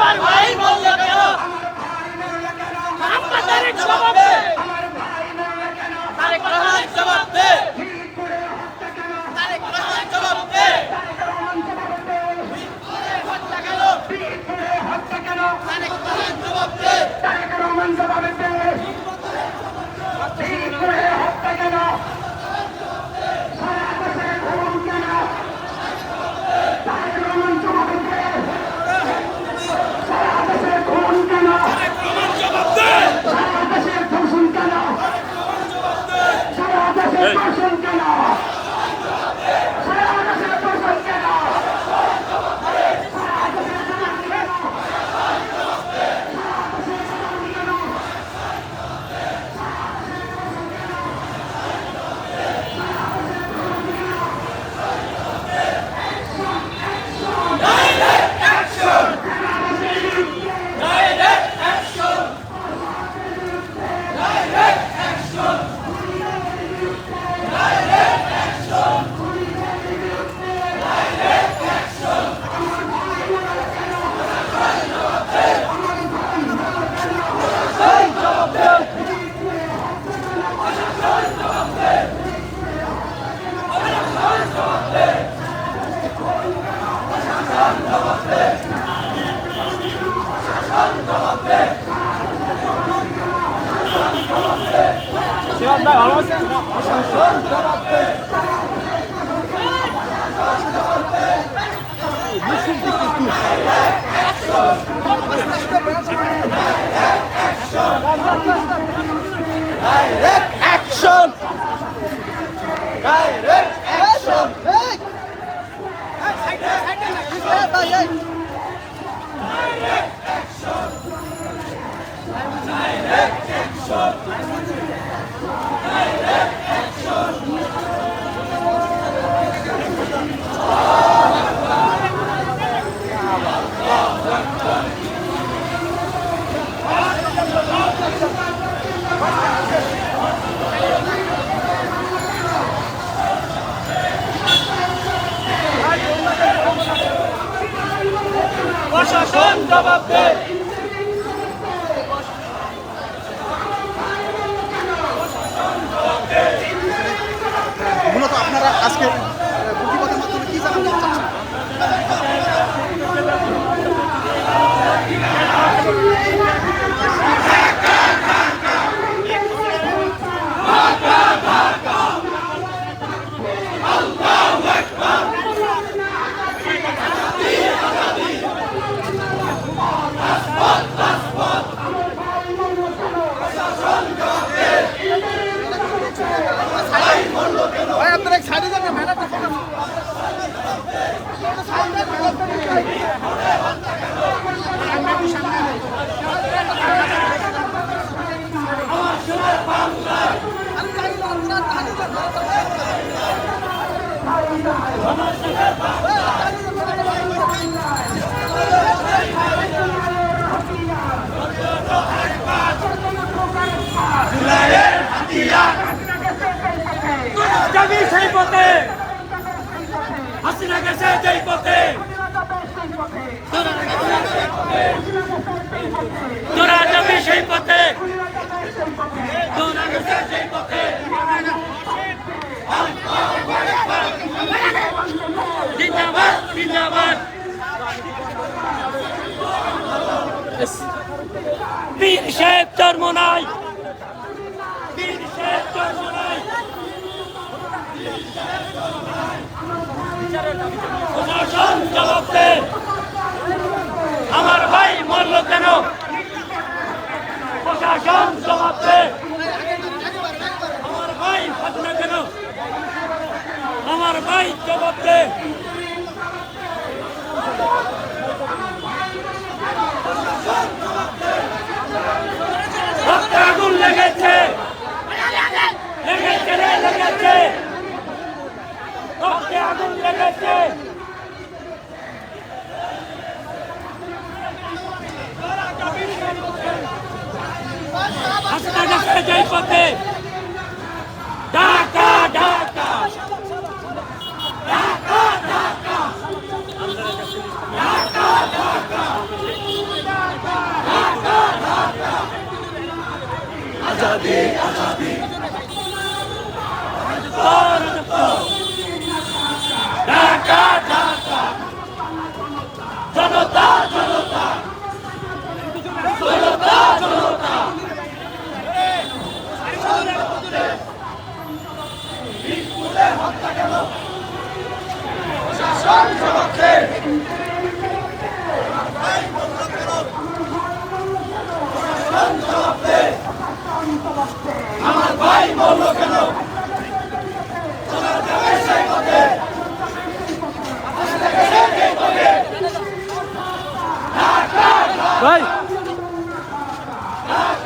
আমার ভাই বলল কেন? মোহাম্মদ তারেক জবাব দে। তারেক রহমান জবাব দে। তারেক রহমান জবাব দে। হত্যা জবাব দে মূলত আপনারা আজকে আহ, প্রতিবাদের মাধ্যমে কি জানাতে চাচ্ছেন ভাই আপনারা এক সাইডে যাবেন ম্যাডামটা যাবি সেই পথে হাসিনা গেছে যেই পথে তোরা যাবি সেই পথে। সেই পথে জিন্দাবাদ। জিন্দাবাদ বীর সাহেব জন্ম নাই। বীর সাহেব জন্ম নাই। প্রশাসন জবাব আমার ভাই মরল কেন? জবাব। দে আমার ভাই ফাটনা কেন? আমার ভাই জবাব। গেছে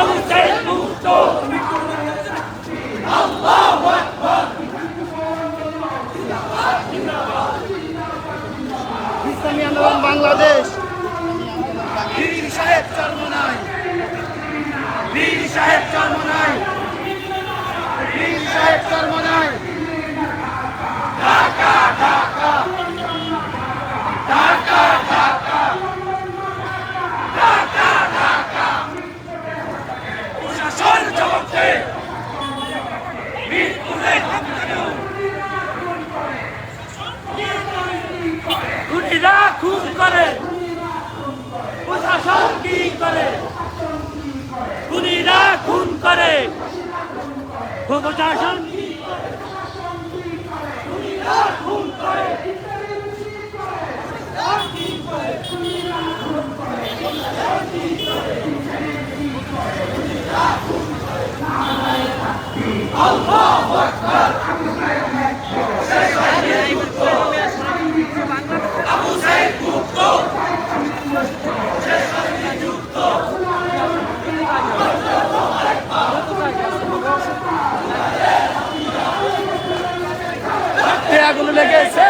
আবু সাইদ মুক্ত ইসলামী আন্দোলন বাংলাদেশ বীর সাহেব চরমনাই বীর সাহেব চরমনাই বীর সাহেব চরমনাই প্রশাসন জবাব দে মিরপুরে হামলানো খুনিরা খুন করে প্রশাসন কি করে খুনিরা খুন করে প্রশাসন কি করে? খুনিরা খুন করে আগুন লেগেছে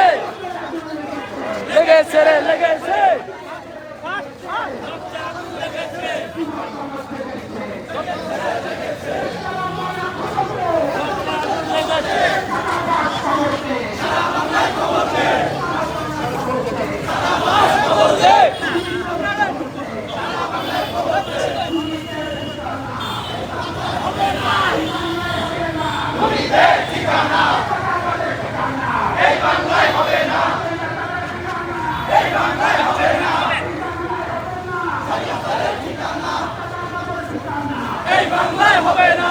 লেগেছে রে লেগেছে এই বাংলায় হবে না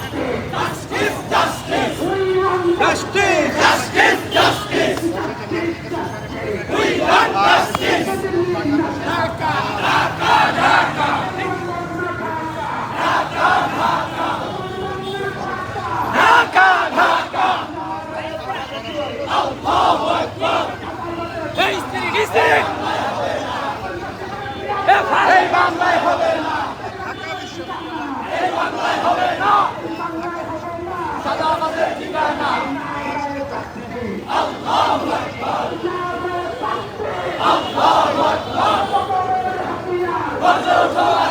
এই স্ত্রী কি স্ত্রী এ ভাই এই বাংলায় হবে না এই বাংলায় হবে না সাদা আমাদের ঠিকানা এর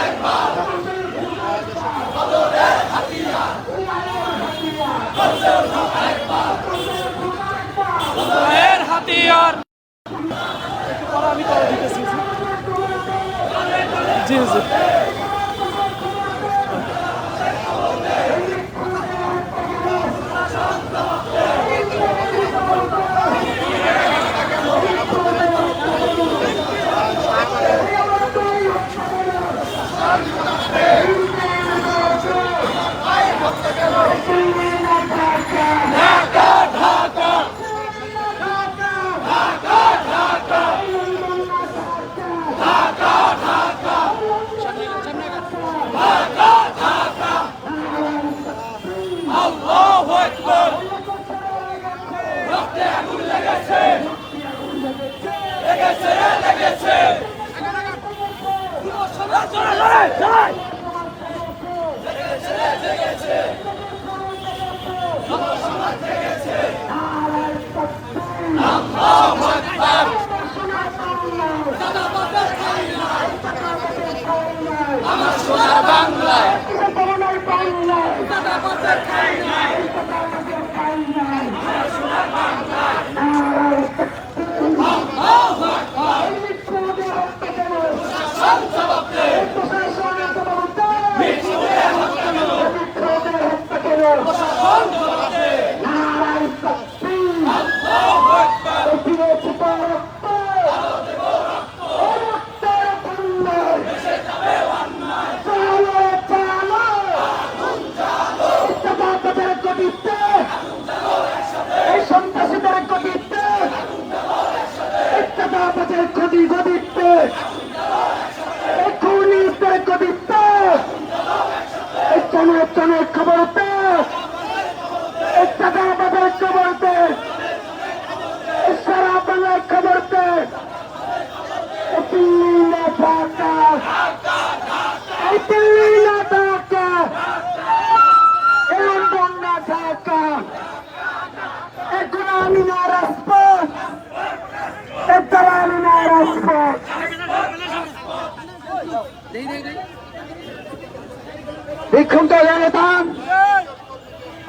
বিক্ষুব্ধ জনতা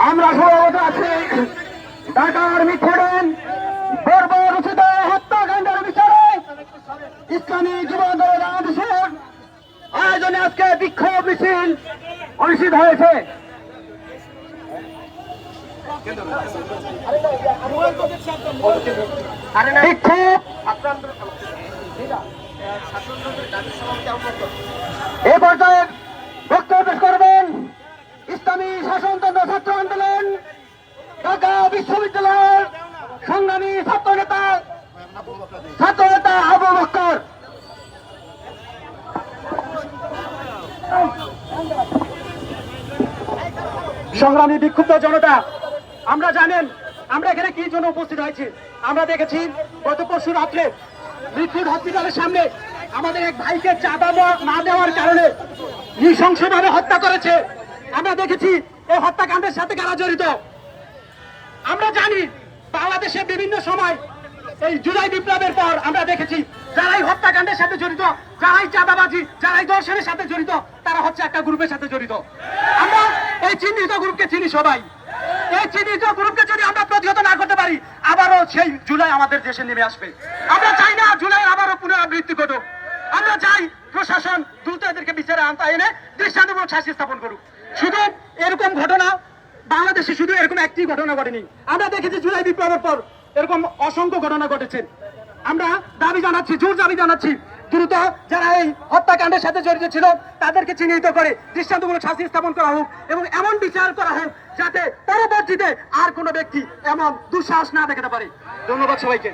আমরা সভাপতি আছি। ঢাকার মিথুরেন বর্বরচিত হত্যাকাণ্ডের বিচারে ইসলামী যুব দলের আদেশের আয়োজনে আজকে বিক্ষোভ মিছিল অনুষ্ঠিত হয়েছে। এ পর্যায়ে বক্তব্য করবেন শাসনতন্ত্র ছাত্র আন্দোলন, ঢাকা বিশ্ববিদ্যালয়ের সংগ্রামী ছাত্র নেতা ছাত্র নেতা আবু বক্কর। সংগ্রামী বিক্ষুব্ধ জনতা, আমরা জানেন আমরা এখানে কি জন্য উপস্থিত হয়েছি। আমরা দেখেছি গত পরশু রাত্রে মৃত্যুর হসপিটালের সামনে আমাদের এক ভাইকে চাঁদা না দেওয়ার কারণে নৃশংসভাবে হত্যা করেছে। আমরা দেখেছি এই হত্যাকাণ্ডের সাথে কারা জড়িত? আমরা জানি বাংলাদেশে বিভিন্ন সময় এই জুলাই বিপ্লবের পর আমরা দেখেছি, যারাই হত্যাকাণ্ডের সাথে জড়িত, যারাই চাঁদাবাজি, যারাই দর্শনের সাথে জড়িত, তারা হচ্ছে একটা গ্রুপের সাথে জড়িত। আমরা এই চিহ্নিত গ্রুপকে চিনি সবাই। এই চিহ্নিত গ্রুপকে যদি আমরা প্রতিহত না করতে পারি, আবারও সেই জুলাই আমাদের দেশে নেমে আসবে। আমরা চাই না জুলাই আবারও পুনরাবৃত্তি ঘটুক। আমরা চাই প্রশাসন দ্রুত এদেরকে বিচারে আনতে এনে দৃষ্টান্তমূলক শাস্তি স্থাপন করুক। শুধু এরকম ঘটনা বাংলাদেশে শুধু এরকম একটি ঘটনা ঘটেনি। আমরা দেখেছি জুলাই বিপ্লবের পর এরকম অসংখ্য ঘটনা ঘটেছে। আমরা দাবি জানাচ্ছি, জোর দাবি জানাচ্ছি, দ্রুত যারা এই হত্যাকাণ্ডের সাথে জড়িত ছিল, তাদেরকে চিহ্নিত করে দৃষ্টান্তমূলক শাস্তি স্থাপন করা হোক এবং এমন বিচার করা হোক যাতে পরবর্তীতে আর কোনো ব্যক্তি এমন দুঃসাহস না দেখাতে পারে। ধন্যবাদ সবাইকে।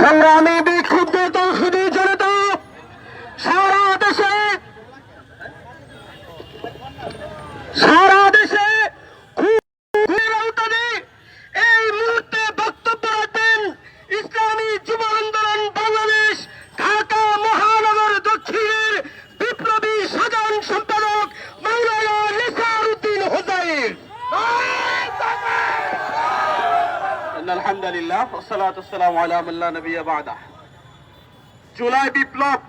সংগ্রামী বিক্ষুব্ধ তৌহিদি জনতা সারা দেশে সারা দেশে খুনের আওতানে এই মুহূর্তে বক্তব্য রাখবেন ইসলামী যুব আন্দোলন বাংলাদেশ ঢাকা মহানগর দক্ষিণের বিপ্লবী সাধারণ সম্পাদক মাওলানা নিসার উদ্দিন হোসাইন আলহামদুলিল্লাহ জুলাই বিপ্লব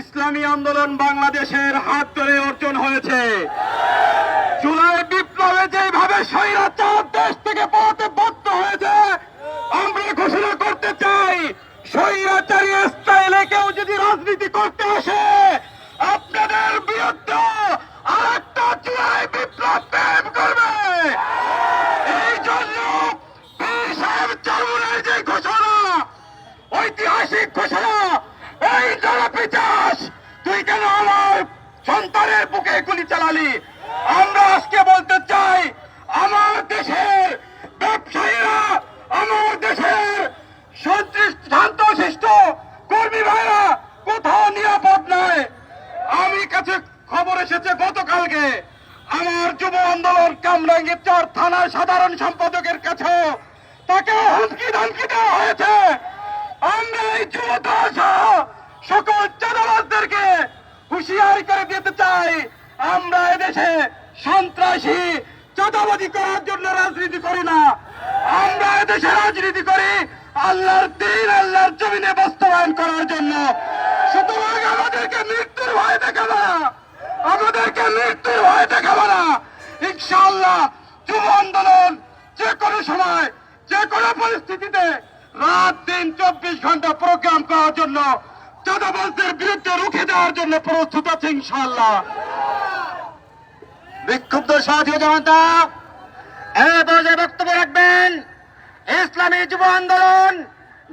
ইসলামী আন্দোলন বাংলাদেশের হাত ধরে অর্জন হয়েছে। জুলাই বিপ্লবে যেভাবে স্বৈরাচার দেশ থেকে পড়াতে বাধ্য হয়েছে, আমরা ঘোষণা করতে চাই, স্বৈরাচারী স্টাইলে কেউ যদি রাজনীতি করতে আসে, আপনাদের বিরুদ্ধে জুলাই বিপ্লব প্রেম করবে। ঐতিহাসিক ঘোষণা, এই জনপিচাস তুই কেন আমার সন্তানের বুকে গুলি চালালি? আমরা আজকে বলতে চাই, আমার দেশের ব্যবসায়ীরা, আমার দেশের শান্তশিষ্ট কর্মী ভাইরা কোথাও নিরাপদ নয়। আমি কাছে খবর এসেছে গতকালকে, আমার যুব আন্দোলন কামরাঙ্গীর চার থানার সাধারণ সম্পাদকের কাছে তাকে হুমকি ধমকি দেওয়া হয়েছে। আমরা এই যুবতা সহ সকল চাঁদাবাজদেরকে হুঁশিয়ারি করে দিতে চাই। আমরা এদেশে সন্ত্রাসী, চাঁদাবাজি করার জন্য রাজনীতি করি না। আমরা এদেশে রাজনীতি করি আল্লাহর দিন, আল্লাহর জমিনে বাস্তবায়ন করার জন্য। সুতরাং আমাদেরকে মৃত্যুর ভয় দেখাবে আমাদেরকে মৃত্যুর ভয় দেখাবে না। ইনশাআল্লাহ যুব আন্দোলন যে কোনো সময়, যে কোনো পরিস্থিতিতে রাত দিন চব্বিশ ঘণ্টা প্রোগ্রাম করার জন্য চাঁদাবাজদের বিরুদ্ধে রুখে দেওয়ার জন্য প্রস্তুত আছে ইনশাআল্লাহ। বিক্ষুব্ধ সাথী জনতা এ বক্তব্য রাখবেন, ইসলামী যুব আন্দোলন,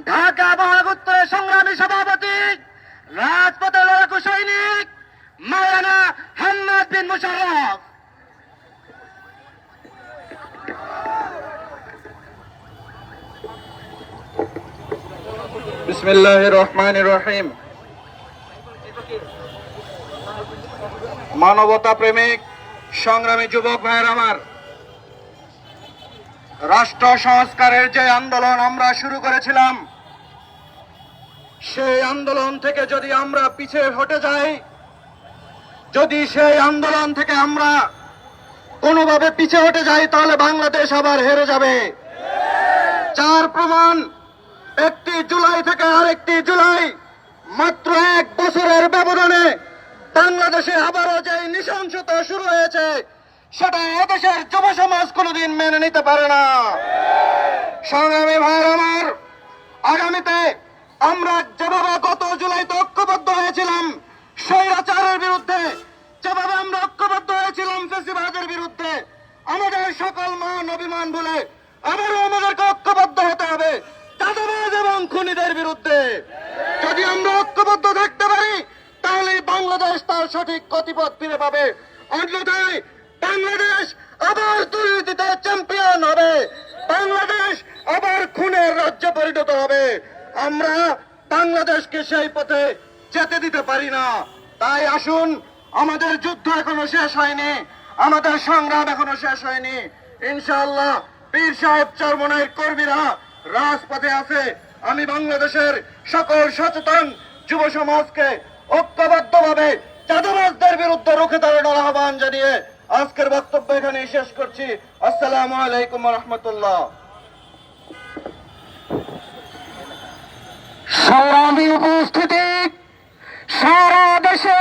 ঢাকা মহানগর সংগ্রামী সভাপতি, রাজপথের লড়াকু সৈনিক, মাওলানা হাম্মদ বিন মুশাররফ। মানবতা প্রেমিক, সংগ্রামী যুবক ভাইয়ের আমার, রাষ্ট্র সংস্কারের যে আন্দোলন আমরা শুরু করেছিলাম, সেই আন্দোলন থেকে যদি আমরা পিছিয়ে হটে যাই, যদি সেই আন্দোলন থেকে আমরা কোনোভাবে পিছে হটে যাই, তাহলে বাংলাদেশ আবার হেরে যাবে। চার প্রমাণ একটি জুলাই থেকে আরেকটি জুলাই, মাত্র এক বছরের ব্যবধানে বাংলাদেশে আবারও যে নৃশংসতা শুরু হয়েছে, সেটা এদেশের যুব সমাজ কোনোদিন মেনে নিতে পারে না। সংগ্রামী ভাইয়ের আমার, আগামীতে আমরা যেভাবে গত জুলাইতে ঐক্যবদ্ধ হয়েছিলাম, স্বৈরাচারের বিরুদ্ধে, যেভাবে আমরা ঐক্যবদ্ধ হয়েছিলাম ফেসিবাদের বিরুদ্ধে, আমাদের সকল মান অভিমান বলে আবারও আমাদেরকে ঐক্যবদ্ধ হতে হবে। চাঁদাবাজ এবং খুনিদের বিরুদ্ধে। যদি আমরা ঐক্যবদ্ধ থাকতে পারি, তাহলে বাংলাদেশ তার সঠিক গতিপথ ফিরে পাবে। অন্যথায় বাংলাদেশ আবার দুর্নীতিতে চ্যাম্পিয়ন হবে। বাংলাদেশ আবার খুনের রাজ্যে পরিণত হবে। আমরা বাংলাদেশকে সেই পথে যেতে দিতে পারি না। তাই আসুন, আমাদের যুদ্ধ এখনও শেষ হয়নি। আমাদের সংগ্রাম এখনও শেষ হয়নি। ইনশাআল্লাহ পীর সাহেব চরমনের কর্মীরা রাজপথে আছে আমি বাংলাদেশের সকল সচেতন যুব সমাজকে ঐক্যবদ্ধভাবে চাঁদাবাজদের বিরুদ্ধে রুখে দাঁড়ানোর আহ্বান জানিয়ে আজকের বক্তব্য এখানে শেষ করছি। আসসালামু আলাইকুম রহমতুল্লাহ। উপস্থিতি, সারা দেশে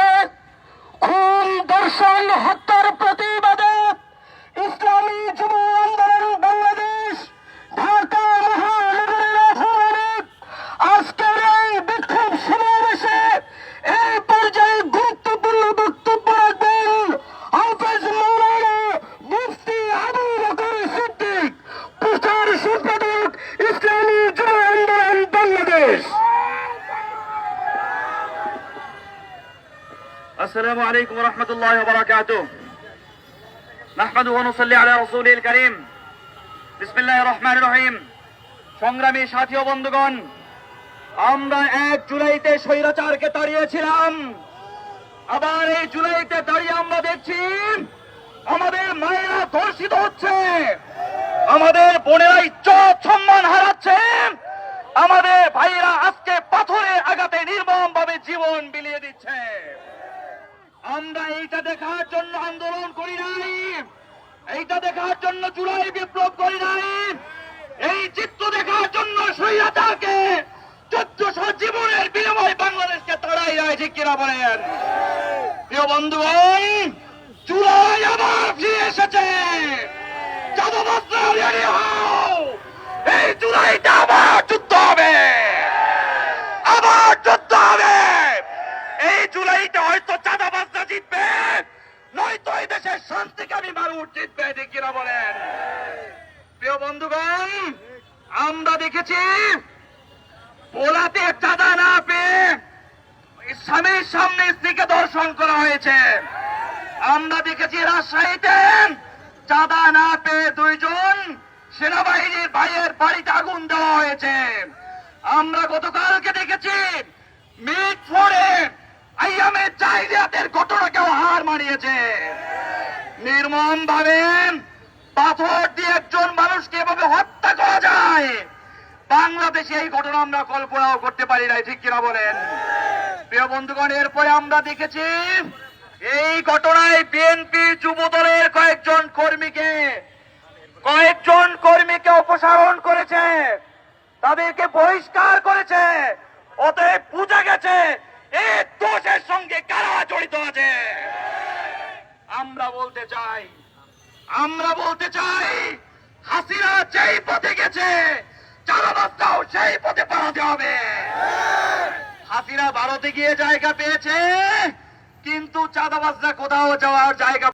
খুন দর্শন হত্যার প্রতিবাদে ইসলামী যুব আন্দোলন বাংলাদেশ ঢাকা মহানগরের আহ্বানে আজকের এই বিক্ষোভ সমাবেশে এই পর্যায়ে গুরুত্বপূর্ণ বক্তব্য রাখবেন হাফেজ মৌলানা মুফতি আবু বকর সিদ্দিক প্রচার সম্পাদক ইসলামী যুব আন্দোলন বাংলাদেশ السلام عليكم ورحمة الله وبركاته نحمده ونصلي على رسوله الكريم বিসমিল্লাহ রহমান রহিম। সংগ্রামী সাথী ও বন্ধুগণ, আমরা এক জুলাইতে স্বৈরাচারকে তাড়িয়েছিলাম। আবার এই জুলাইতে দাঁড়িয়ে আমরা দেখছি, আমাদের মায়েরা ধর্ষিত হচ্ছে। আমাদের বোনেরা ইজ্জত সম্মান হারাচ্ছে। আমাদের ভাইয়েরা আজকে পাথরে আগাতে নির্মম ভাবে জীবন বিলিয়ে দিচ্ছে। আমরা এইটা দেখার জন্য আন্দোলন করি নাই। এইটা দেখার জন্য জুলাই বিপ্লব করি নাই। এই চিত্র দেখার জন্য সৈয়াদাকে চোদ্দশো জীবনের বিনিময় বাংলাদেশকে তাড়াই নাই ঠিক কিনা বলেন? প্রিয় বন্ধুগণ, জুলাই আবার ফিরে এসেছে। এই জুলাইটা আবার যুদ্ধ হবে। আবার যুদ্ধ হবে। এই জুলাইতে হয়তো চাঁদাবাজরা জিতবে নয়তো এই দেশের শান্তিকামী মানুষ জিতবে ঠিক কিনা বলেন প্রিয় বন্ধুগণ আমরা দেখেছি পোলাতে চাঁদা না পেয়ে স্বামীর সামনে স্ত্রীকে দর্শন করা হয়েছে। আমরা দেখেছি রাজশাহীতে চাঁদা না পেয়ে দুইজন সেনাবাহিনীর ভাইয়ের বাড়িতে আগুন দেওয়া হয়েছে। আমরা গতকালকে দেখেছি মিট ফোরে আইয়ামের জাহিলিয়াতের ঘটনাকেও হার মানিয়েছে। নির্মম ভাবে পাথর দিয়ে একজন মানুষকে এভাবে হত্যা করা যায়। বাংলাদেশে এই ঘটনা আমরা কল্পনাও করতে পারি নাই, ঠিক কিনা বলেন? প্রিয় বন্ধুগণ, এরপরে আমরা দেখেছি এই ঘটনায় বিএনপি যুব দলের কয়েকজন কর্মীকে কয়েকজন কর্মীকে অপসারণ করেছে, তাদেরকে বহিষ্কার করেছে, অতএব বুঝা গেছে এই দোষের সঙ্গে কারা জড়িত আছে। আমরা বলতে চাই, আমরা বলতে চাই, হাসিনা যেই পথে গেছে চালাবাসটাও সেই পথে পাঠাতে হবে। হাসিরা ভারতে গিয়ে জায়গা পেয়েছে, কিন্তু চাঁদাবাজরা কোথাও যাওয়ার জায়গা